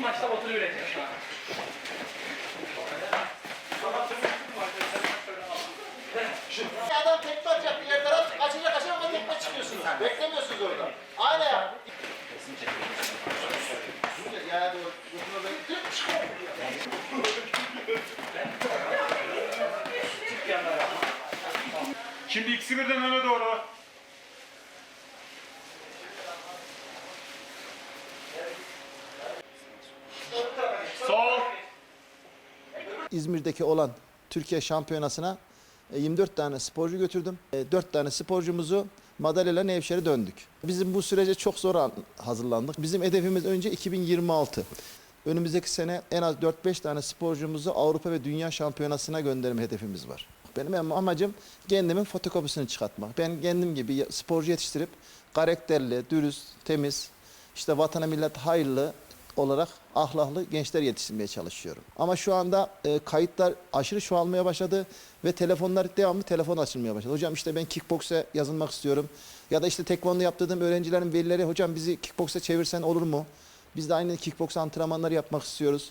maçta Batur'u üretiyor şu an. Adam tekme atacak bir yer taraf kaçacak kaçacak ama tekme çıkıyorsunuz. Beklemiyorsunuz orada. Aynen ya. Ya doğru. Uzun bekliyor. Şimdi ikisi birden öne doğru. İzmir'deki olan Türkiye Şampiyonası'na e, 24 tane sporcu götürdüm. 4 tane sporcumuzu madalyayla Nevşehir'e döndük. Bizim bu sürece çok zor an- hazırlandık. Bizim hedefimiz önce 2026. Önümüzdeki sene en az 4-5 tane sporcumuzu Avrupa ve Dünya Şampiyonası'na gönderme hedefimiz var. Benim am- amacım kendimin fotokopisini çıkartmak. Ben kendim gibi sporcu yetiştirip karakterli, dürüst, temiz, işte vatana millet hayırlı olarak ahlaklı gençler yetiştirmeye çalışıyorum. Ama şu anda e, kayıtlar aşırı çoğalmaya başladı ve telefonlar devamlı telefon açılmaya başladı. Hocam işte ben kickboksa yazılmak istiyorum. Ya da işte tekvando yaptırdığım öğrencilerin velileri hocam bizi kickboksa çevirsen olur mu? Biz de aynı kickboks antrenmanları yapmak istiyoruz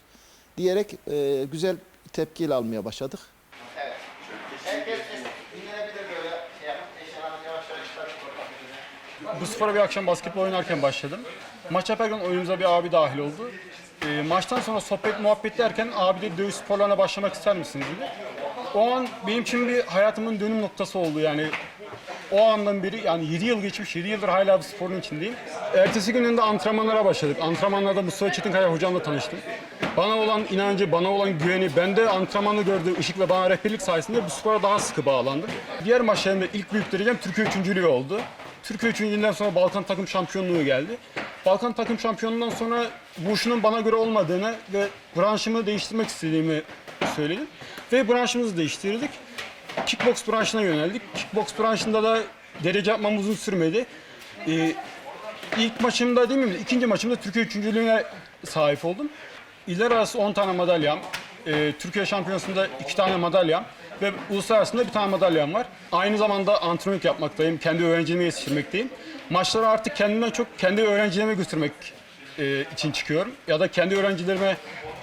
diyerek e, güzel tepkiyle almaya başladık. Evet. Herkes dinlenebilir böyle şey yapıp eşyalarını yavaş yavaş çıkartıp Bu spora bir akşam basketbol oynarken başladım. Maç yaparken oyunumuza bir abi dahil oldu. Ee, maçtan sonra sohbet muhabbet derken abi de dövüş sporlarına başlamak ister misiniz dedi. O an benim için bir hayatımın dönüm noktası oldu yani. O andan beri yani 7 yıl geçmiş, 7 yıldır hala bu sporun içindeyim. Ertesi gününde antrenmanlara başladık. Antrenmanlarda Mustafa Çetinkaya hocamla tanıştım. Bana olan inancı, bana olan güveni, bende antrenmanda gördüğü ışık ve bana rehberlik sayesinde bu spora daha sıkı bağlandım. Diğer maçlarımda ilk büyük derecem Türkiye üçüncülüğü oldu. Türkiye üçüncülüğünden sonra Balkan takım şampiyonluğu geldi. Balkan takım şampiyonluğundan sonra bu bana göre olmadığını ve branşımı değiştirmek istediğimi söyledim. Ve branşımızı değiştirdik. Kickbox branşına yöneldik. Kickbox branşında da derece yapmam uzun sürmedi. Ee, ilk maçımda değil mi? İkinci maçımda Türkiye üçüncülüğüne sahip oldum. İller arası 10 tane madalyam, e, Türkiye şampiyonasında 2 tane madalyam ve uluslararasında bir tane madalyam var. Aynı zamanda antrenörlük yapmaktayım, kendi öğrencilerimi yetiştirmekteyim. Maçlara artık kendimden çok kendi öğrencilerime götürmek e, için çıkıyorum. Ya da kendi öğrencilerime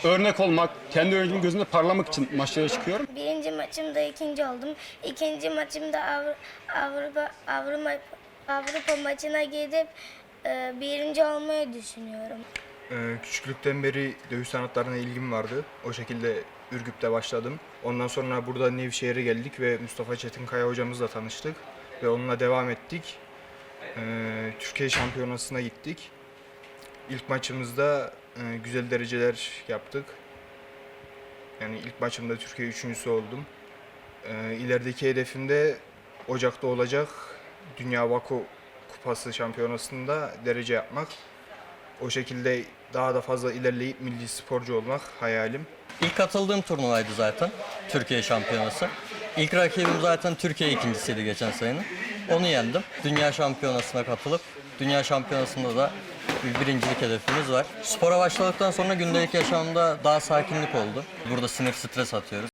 örnek olmak, kendi öğrencimin gözünde parlamak için maçlara çıkıyorum. Birinci maçımda ikinci oldum. İkinci maçımda Avru- Avrupa Avrupa Avrupa maçına gidip e, birinci olmayı düşünüyorum. Ee, Küçüklükten beri dövüş sanatlarına ilgim vardı. O şekilde Ürgüp'te başladım. Ondan sonra burada Nevşehir'e geldik ve Mustafa Çetinkaya hocamızla tanıştık. Ve onunla devam ettik. Ee, Türkiye şampiyonasına gittik. İlk maçımızda e, güzel dereceler yaptık. Yani ilk maçımda Türkiye üçüncüsü oldum. Ee, ilerideki hedefim de Ocak'ta olacak Dünya Vaku Kupası şampiyonasında derece yapmak. O şekilde daha da fazla ilerleyip milli sporcu olmak hayalim. İlk katıldığım turnuvaydı zaten. Türkiye şampiyonası. İlk rakibim zaten Türkiye ikincisiydi geçen senenin. Onu yendim. Dünya şampiyonasına katılıp dünya şampiyonasında da bir birincilik hedefimiz var. Spora başladıktan sonra gündelik yaşamda daha sakinlik oldu. Burada sinir stres atıyoruz.